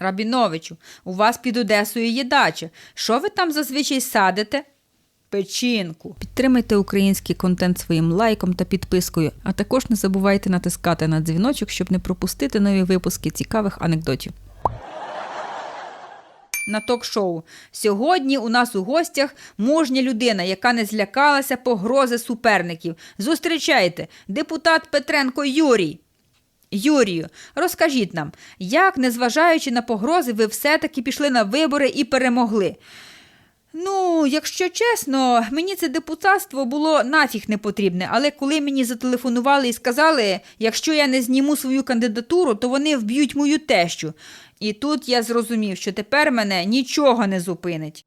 Рабіновичу, у вас під Одесою є дача. Що ви там зазвичай садите? Печінку. Підтримайте український контент своїм лайком та підпискою, а також не забувайте натискати на дзвіночок, щоб не пропустити нові випуски цікавих анекдотів. На ток-шоу. Сьогодні у нас у гостях мужня людина, яка не злякалася погрози суперників. Зустрічайте, депутат Петренко Юрій. Юрію, розкажіть нам, як, незважаючи на погрози, ви все-таки пішли на вибори і перемогли? Ну, якщо чесно, мені це депутатство було нафіг не потрібне, але коли мені зателефонували і сказали, якщо я не зніму свою кандидатуру, то вони вб'ють мою тещу. І тут я зрозумів, що тепер мене нічого не зупинить.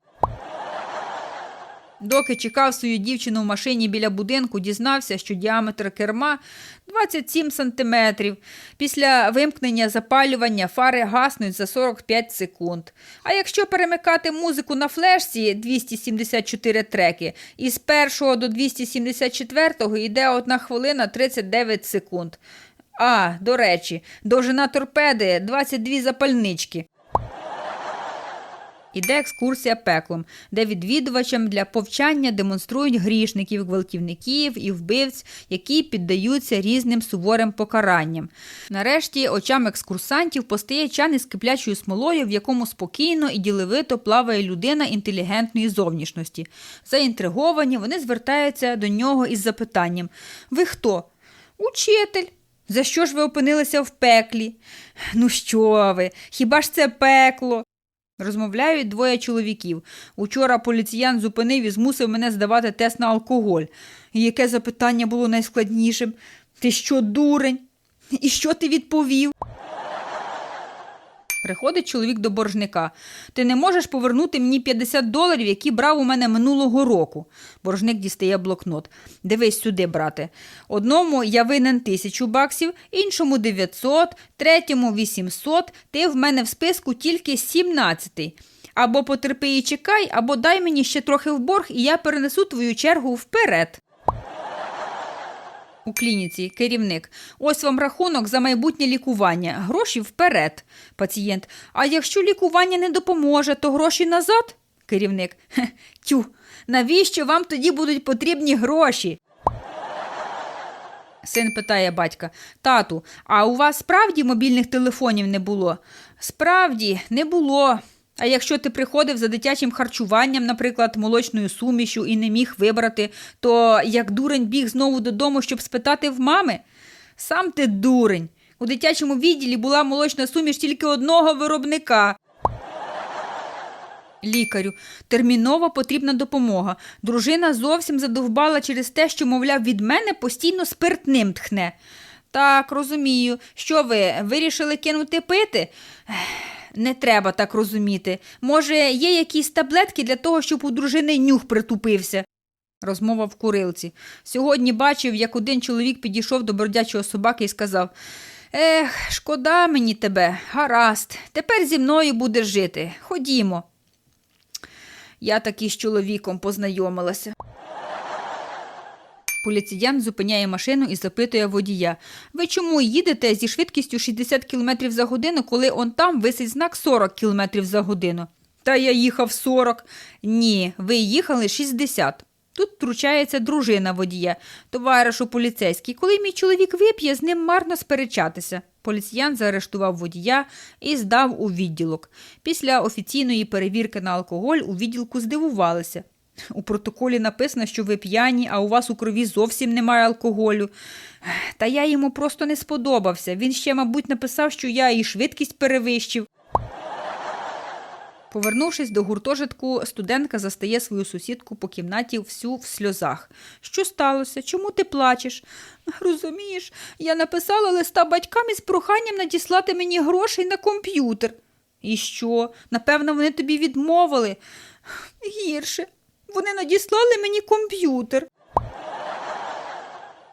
Доки чекав свою дівчину в машині біля будинку, дізнався, що діаметр керма 27 сантиметрів. Після вимкнення запалювання фари гаснуть за 45 секунд. А якщо перемикати музику на флешці 274 треки, із 1 до 274 йде 1 хвилина 39 секунд. А, до речі, довжина торпеди 22 запальнички. Іде екскурсія пеклом, де відвідувачам для повчання демонструють грішників, гвалтівників і вбивць, які піддаються різним суворим покаранням. Нарешті очам екскурсантів постає чан із киплячою смолою, в якому спокійно і діловито плаває людина інтелігентної зовнішності. Заінтриговані, вони звертаються до нього із запитанням: Ви хто? Учитель. За що ж ви опинилися в пеклі? Ну що ви? Хіба ж це пекло? Розмовляють двоє чоловіків. Учора поліціян зупинив і змусив мене здавати тест на алкоголь. І яке запитання було найскладнішим? Ти що, дурень? І що ти відповів? Приходить чоловік до боржника. Ти не можеш повернути мені 50 доларів, які брав у мене минулого року. Боржник дістає блокнот. Дивись сюди, брате. Одному я винен тисячу баксів, іншому 900, третьому 800. Ти в мене в списку тільки 17. Або потерпи і чекай, або дай мені ще трохи в борг, і я перенесу твою чергу вперед. У клініці керівник. Ось вам рахунок за майбутнє лікування. Гроші вперед. Пацієнт. А якщо лікування не допоможе, то гроші назад? Керівник. «Хе, Тю. Навіщо вам тоді будуть потрібні гроші? Син питає батька: Тату, а у вас справді мобільних телефонів не було? Справді, не було. А якщо ти приходив за дитячим харчуванням, наприклад, молочною сумішю і не міг вибрати, то як дурень біг знову додому, щоб спитати в мами? Сам ти дурень. У дитячому відділі була молочна суміш тільки одного виробника. Лікарю, терміново потрібна допомога. Дружина зовсім задовбала через те, що, мовляв, від мене постійно спиртним тхне. Так, розумію. Що ви вирішили кинути пити? Не треба так розуміти. Може, є якісь таблетки для того, щоб у дружини нюх притупився. Розмова в курилці. Сьогодні бачив, як один чоловік підійшов до бродячого собаки і сказав: Ех, шкода мені тебе, гаразд, тепер зі мною будеш жити. Ходімо. Я таки з чоловіком познайомилася. Поліціян зупиняє машину і запитує водія: Ви чому їдете зі швидкістю 60 км за годину, коли он там висить знак 40 км за годину? Та я їхав 40. Ні, ви їхали 60. Тут втручається дружина водія, товаришу поліцейський. Коли мій чоловік вип'є, з ним марно сперечатися. Поліціян заарештував водія і здав у відділок. Після офіційної перевірки на алкоголь у відділку здивувалися. У протоколі написано, що ви п'яні, а у вас у крові зовсім немає алкоголю. Та я йому просто не сподобався. Він ще, мабуть, написав, що я і швидкість перевищив. Повернувшись до гуртожитку, студентка застає свою сусідку по кімнаті всю в сльозах. Що сталося? Чому ти плачеш? Розумієш, я написала листа батькам із проханням надіслати мені грошей на комп'ютер. І що? Напевно, вони тобі відмовили. Гірше. Вони надіслали мені комп'ютер.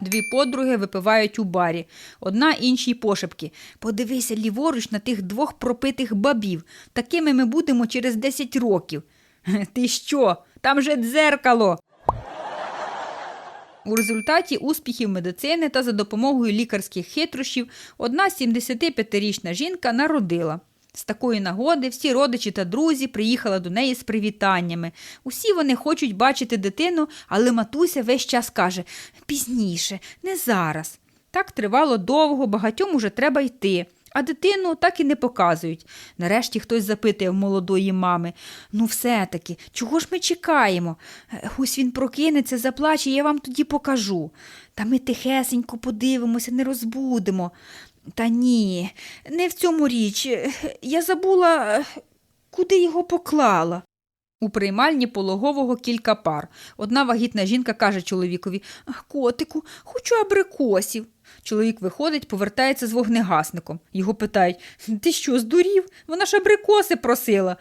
Дві подруги випивають у барі. Одна іншій пошепки. Подивися ліворуч на тих двох пропитих бабів. Такими ми будемо через 10 років. Ти що? Там же дзеркало. У результаті успіхів медицини та за допомогою лікарських хитрощів одна 75-річна жінка народила. З такої нагоди всі родичі та друзі приїхали до неї з привітаннями. Усі вони хочуть бачити дитину, але матуся весь час каже пізніше, не зараз. Так тривало довго, багатьом уже треба йти. А дитину так і не показують. Нарешті хтось запитує в молодої мами: ну, все-таки, чого ж ми чекаємо? Ось він прокинеться, заплаче, я вам тоді покажу. Та ми тихесенько подивимося, не розбудемо. Та ні, не в цьому річ. Я забула, куди його поклала. У приймальні пологового кілька пар. Одна вагітна жінка каже чоловікові Котику, хочу абрикосів. Чоловік виходить, повертається з вогнегасником. Його питають Ти що, здурів? Вона ж абрикоси просила.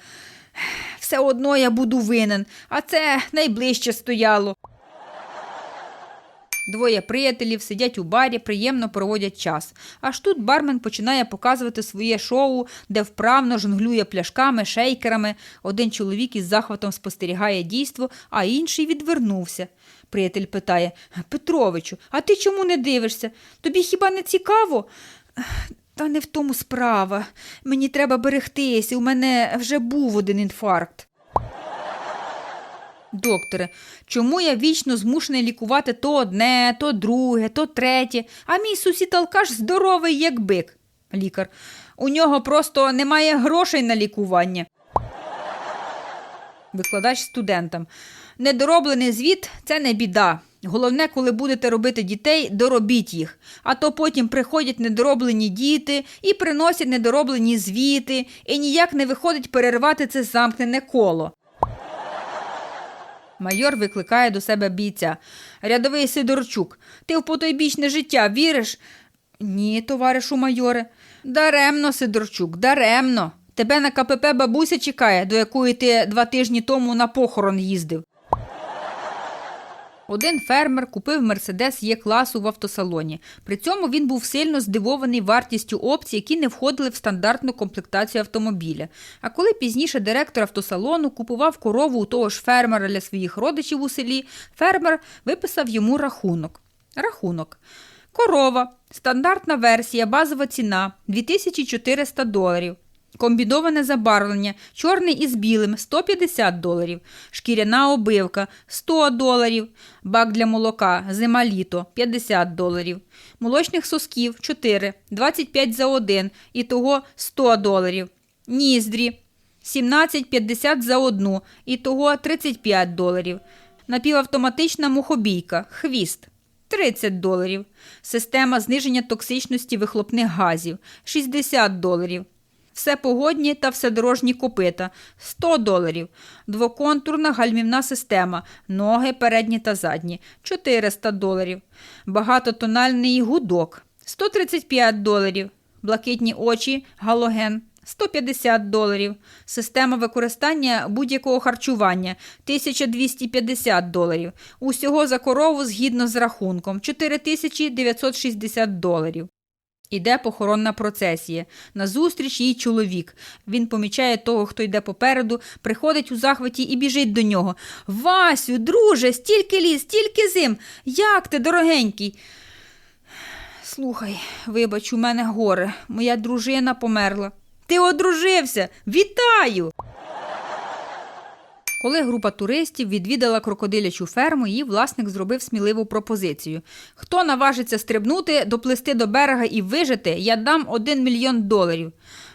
Все одно я буду винен, а це найближче стояло. Двоє приятелів сидять у барі, приємно проводять час. Аж тут бармен починає показувати своє шоу, де вправно жонглює пляшками, шейкерами. Один чоловік із захватом спостерігає дійство, а інший відвернувся. Приятель питає Петровичу, а ти чому не дивишся? Тобі хіба не цікаво? Та не в тому справа. Мені треба берегтися, у мене вже був один інфаркт. Докторе, чому я вічно змушений лікувати то одне, то друге, то третє, а мій сусід алкаш здоровий, як бик. Лікар. У нього просто немає грошей на лікування. Викладач студентам. Недороблений звіт це не біда. Головне, коли будете робити дітей, доробіть їх. А то потім приходять недороблені діти і приносять недороблені звіти, і ніяк не виходить перервати це замкнене коло. Майор викликає до себе бійця. Рядовий Сидорчук, ти в потойбічне життя віриш? Ні, товаришу майоре. Даремно, Сидорчук, даремно. Тебе на КПП бабуся чекає, до якої ти два тижні тому на похорон їздив. Один фермер купив Мерседес Є класу в автосалоні. При цьому він був сильно здивований вартістю опцій, які не входили в стандартну комплектацію автомобіля. А коли пізніше директор автосалону купував корову у того ж фермера для своїх родичів у селі, фермер виписав йому рахунок. Рахунок. Корова. Стандартна версія, базова ціна 2400 доларів. Комбіноване забарвлення, чорний із білим 150 доларів, шкіряна обивка 100 доларів, бак для молока, зима літо 50 доларів, молочних сосків 4, 25 за 1, і того 100 доларів, ніздрі 17,50 за одну, і того 35 доларів, напівавтоматична мухобійка, хвіст 30 доларів, система зниження токсичності вихлопних газів 60 доларів. Все погодні та вседорожні копита. 100 доларів, двоконтурна гальмівна система, ноги передні та задні. 400 доларів, багатотональний гудок. 135 доларів, блакитні очі, галоген. 150 доларів, система використання будь-якого харчування. 1250 доларів, усього за корову згідно з рахунком. 4960 доларів. Іде похоронна процесія. Назустріч їй чоловік. Він помічає того, хто йде попереду, приходить у захваті і біжить до нього. Васю, друже, стільки ліс, стільки зим. Як ти, дорогенький? Слухай, вибач, у мене горе. Моя дружина померла. Ти одружився. Вітаю! Коли група туристів відвідала крокодилячу ферму, її власник зробив сміливу пропозицію. Хто наважиться стрибнути, доплисти до берега і вижити, я дам один мільйон доларів.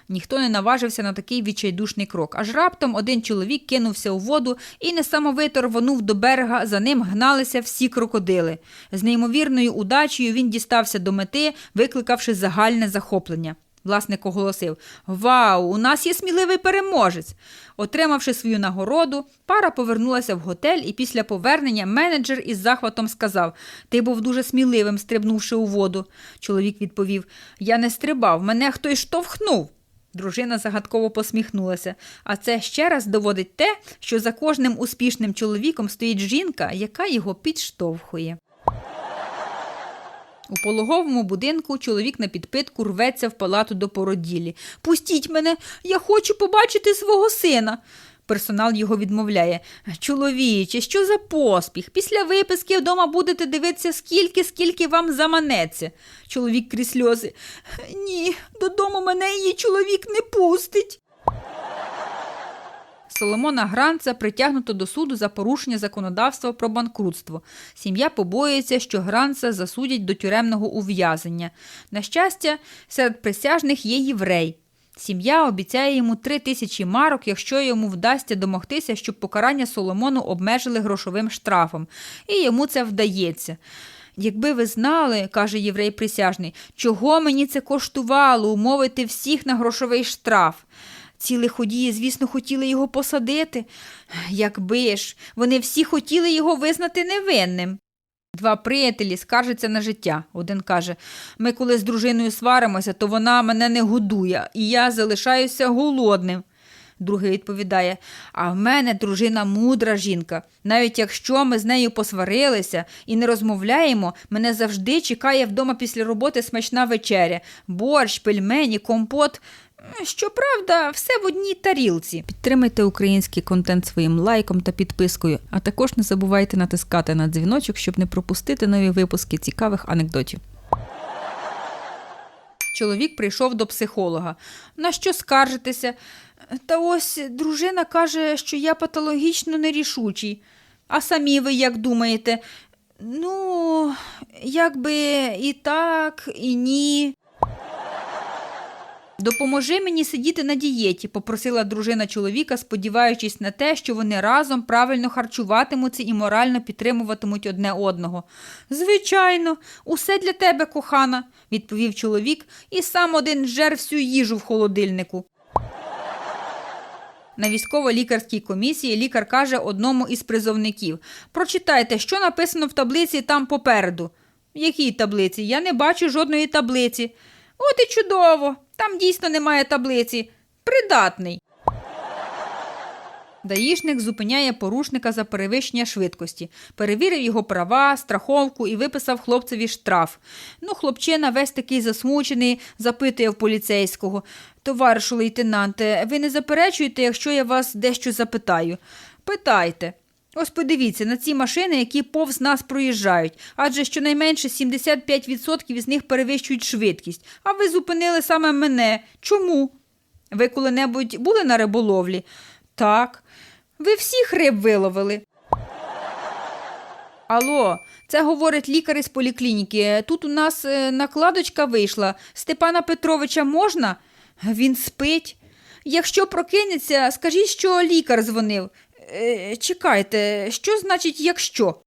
Ніхто не наважився на такий відчайдушний крок. Аж раптом один чоловік кинувся у воду і несамовито рвонув до берега, за ним гналися всі крокодили. З неймовірною удачею він дістався до мети, викликавши загальне захоплення. Власник оголосив Вау, у нас є сміливий переможець. Отримавши свою нагороду, пара повернулася в готель, і після повернення менеджер із захватом сказав Ти був дуже сміливим, стрибнувши у воду. Чоловік відповів Я не стрибав, мене хтось штовхнув. Дружина загадково посміхнулася, а це ще раз доводить те, що за кожним успішним чоловіком стоїть жінка, яка його підштовхує. У пологовому будинку чоловік на підпитку рветься в палату до породілі. Пустіть мене, я хочу побачити свого сина. Персонал його відмовляє. Чоловіче, що за поспіх? Після виписки вдома будете дивитися, скільки, скільки вам заманеться. Чоловік крізь сльози. Ні, додому мене її чоловік не пустить. Соломона Гранца притягнуто до суду за порушення законодавства про банкрутство. Сім'я побоюється, що Гранца засудять до тюремного ув'язнення. На щастя, серед присяжних є єврей. Сім'я обіцяє йому три тисячі марок, якщо йому вдасться домогтися, щоб покарання Соломону обмежили грошовим штрафом. І йому це вдається. Якби ви знали, каже єврей присяжний, чого мені це коштувало умовити всіх на грошовий штраф. Ці лиходії, звісно, хотіли його посадити. Якби ж, вони всі хотіли його визнати невинним. Два приятелі скаржаться на життя. Один каже: ми коли з дружиною сваримося, то вона мене не годує, і я залишаюся голодним. Другий відповідає: А в мене дружина мудра жінка. Навіть якщо ми з нею посварилися і не розмовляємо, мене завжди чекає вдома після роботи смачна вечеря, борщ, пельмені, компот. Щоправда, все в одній тарілці. Підтримайте український контент своїм лайком та підпискою, а також не забувайте натискати на дзвіночок, щоб не пропустити нові випуски цікавих анекдотів. Чоловік прийшов до психолога. На що скаржитися? Та ось дружина каже, що я патологічно нерішучий. А самі ви як думаєте? Ну, якби і так, і ні. Допоможи мені сидіти на дієті, попросила дружина чоловіка, сподіваючись на те, що вони разом правильно харчуватимуться і морально підтримуватимуть одне одного. Звичайно, усе для тебе, кохана, відповів чоловік і сам один жер всю їжу в холодильнику. На військово-лікарській комісії лікар каже одному із призовників: Прочитайте, що написано в таблиці там попереду. В Якій таблиці? Я не бачу жодної таблиці. От і чудово. Там дійсно немає таблиці. Придатний. Даїшник зупиняє порушника за перевищення швидкості, перевірив його права, страховку і виписав хлопцеві штраф. Ну, хлопчина весь такий засмучений, запитує в поліцейського. Товаришу лейтенанте, ви не заперечуєте, якщо я вас дещо запитаю? Питайте. Ось подивіться на ці машини, які повз нас проїжджають, адже щонайменше 75% з них перевищують швидкість. А ви зупинили саме мене. Чому? Ви коли-небудь були на риболовлі? Так. Ви всіх риб виловили. Алло, це говорить лікар із поліклініки. Тут у нас е, накладочка вийшла. Степана Петровича можна? Він спить. Якщо прокинеться, скажіть, що лікар дзвонив. Е, чекайте, що значить якщо?